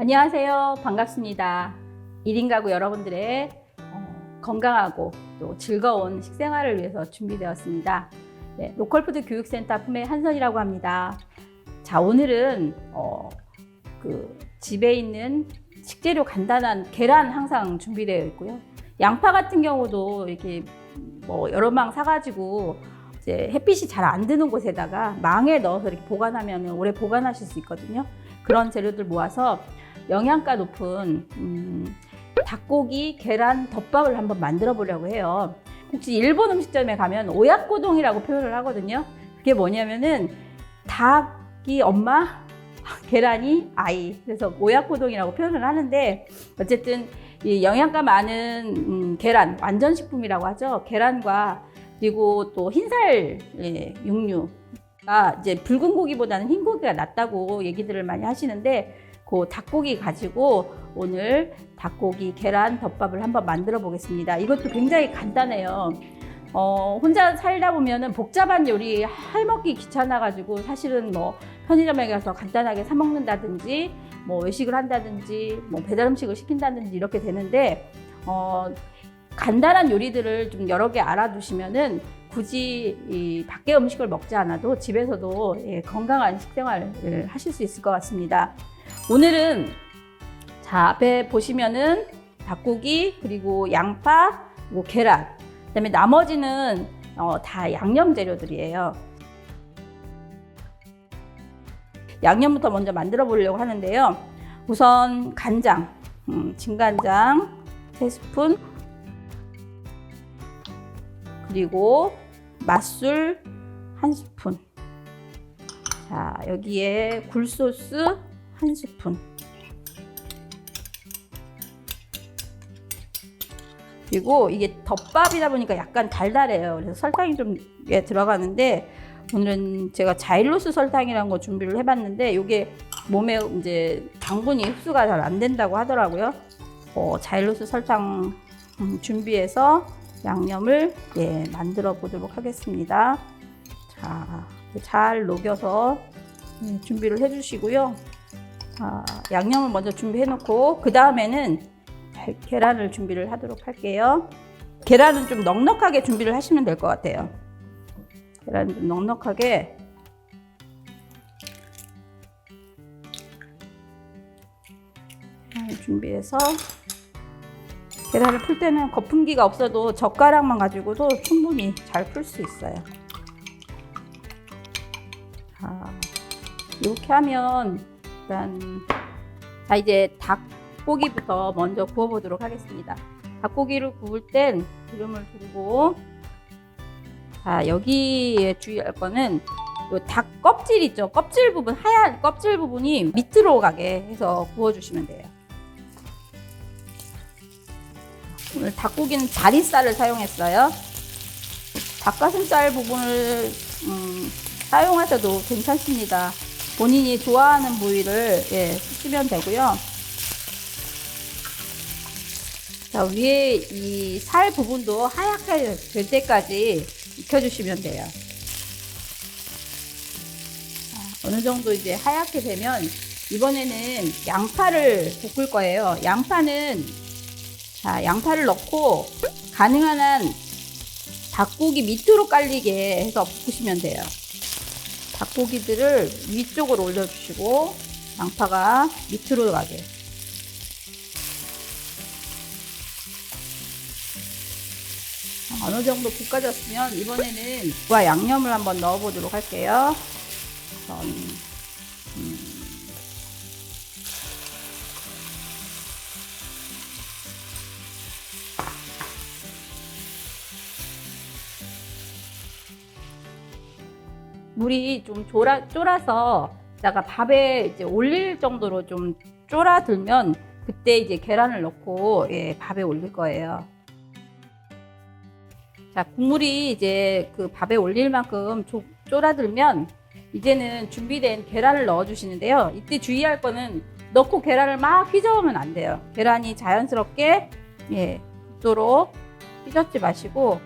안녕하세요. 반갑습니다. 1인 가구 여러분들의 어, 건강하고 또 즐거운 식생활을 위해서 준비되었습니다. 네, 로컬푸드 교육센터 품의 한선이라고 합니다. 자, 오늘은 어, 그 집에 있는 식재료 간단한 계란 항상 준비되어 있고요. 양파 같은 경우도 이렇게 뭐 여러 망 사가지고 이제 햇빛이 잘 안 드는 곳에다가 망에 넣어서 이렇게 보관하면 오래 보관하실 수 있거든요. 그런 재료들 모아서 영양가 높은 음, 닭고기 계란 덮밥을 한번 만들어 보려고 해요. 혹시 일본 음식점에 가면 오야코동이라고 표현을 하거든요. 그게 뭐냐면은 닭이 엄마, 계란이 아이. 그래서 오야코동이라고 표현을 하는데 어쨌든 이 영양가 많은 음, 계란 완전 식품이라고 하죠. 계란과 그리고 또 흰살 예, 육류가 이제 붉은 고기보다는 흰 고기가 낫다고 얘기들을 많이 하시는데 그 닭고기 가지고 오늘 닭고기 계란 덮밥을 한번 만들어 보겠습니다. 이것도 굉장히 간단해요. 어, 혼자 살다 보면은 복잡한 요리 해먹기 귀찮아가지고 사실은 뭐 편의점에 가서 간단하게 사 먹는다든지 뭐 외식을 한다든지 뭐 배달 음식을 시킨다든지 이렇게 되는데 어, 간단한 요리들을 좀 여러 개 알아두시면은 굳이 이 밖에 음식을 먹지 않아도 집에서도 예, 건강한 식생활을 하실 수 있을 것 같습니다. 오늘은 자 앞에 보시면은 닭고기 그리고 양파 그리고 계란 그다음에 나머지는 어, 다 양념 재료들이에요. 양념부터 먼저 만들어 보려고 하는데요. 우선 간장, 음, 진간장 3스푼 그리고 맛술 1스푼 자 여기에 굴소스 1스푼 그리고 이게 덮밥이다 보니까 약간 달달해요. 그래서 설탕이 좀 예, 들어가는데 오늘은 제가 자일로스 설탕이라는 거 준비를 해봤는데 이게 몸에 이제 당분이 흡수가 잘 안 된다고 하더라고요. 어, 자일로스 설탕 음, 준비해서 양념을 예, 만들어 보도록 하겠습니다. 자, 잘 녹여서 예, 준비를 해주시고요. 자, 양념을 먼저 준비해 놓고 그 다음에는 계란을 준비를 하도록 할게요. 계란은 좀 넉넉하게 준비를 하시면 될 것 같아요. 계란은 좀 넉넉하게 준비해서 계란을 풀 때는 거품기가 없어도 젓가락만 가지고도 충분히 잘 풀 수 있어요. 자, 이렇게 하면 일단 자 이제 닭고기부터 먼저 구워보도록 하겠습니다. 닭고기를 구울 땐 기름을 두르고 자 여기에 주의할 거는 닭 껍질 있죠 껍질 부분 하얀 껍질 부분이 밑으로 가게 해서 구워주시면 돼요. 오늘 닭고기는 다리살을 사용했어요. 닭가슴살 부분을 음, 사용하셔도 괜찮습니다. 본인이 좋아하는 부위를 예, 쓰시면 되고요. 자, 위에 이 살 부분도 하얗게 될 때까지 익혀주시면 돼요. 자, 어느 정도 이제 하얗게 되면 이번에는 양파를 볶을 거예요. 양파는 자, 양파를 넣고 가능한 한 닭고기 밑으로 깔리게 해서 볶으시면 돼요. 닭고기들을 위쪽으로 올려주시고 양파가 밑으로 가게. 어느 정도 볶아졌으면 이번에는 과 양념을 한번 넣어보도록 할게요. 물이 좀 졸아, 쫄아서 다가 밥에 이제 올릴 정도로 좀 쫄아들면 그때 이제 계란을 넣고 예, 밥에 올릴 거예요. 자, 국물이 이제 그 밥에 올릴 만큼 조, 쫄아들면 이제는 준비된 계란을 넣어 주시는데요. 이때 주의할 거는 넣고 계란을 막 휘저으면 안 돼요. 계란이 자연스럽게 예, 붙도록 휘젓지 마시고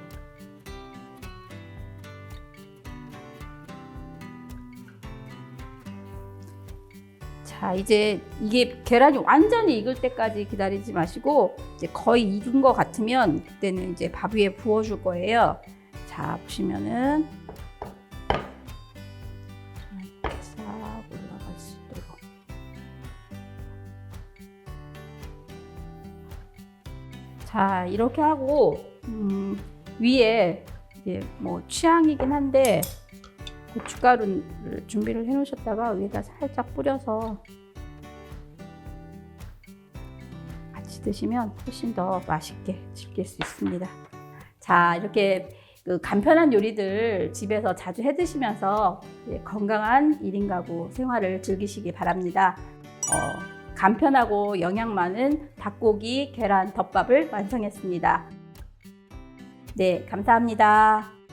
자, 이제 이게 계란이 완전히 익을 때까지 기다리지 마시고 이제 거의 익은 것 같으면 그때는 이제 밥 위에 부어줄 거예요. 자, 보시면은 이렇게 싹 올라갈 수 있도록. 자, 이렇게 하고 음, 위에 이제 뭐 취향이긴 한데 고춧가루를 준비를 해 놓으셨다가 위에다 살짝 뿌려서 같이 드시면 훨씬 더 맛있게 즐길 수 있습니다. 자, 이렇게 그 간편한 요리들 집에서 자주 해 드시면서 이제 건강한 1인 가구 생활을 즐기시기 바랍니다. 어, 간편하고 영양 많은 닭고기 계란 덮밥을 완성했습니다. 네, 감사합니다.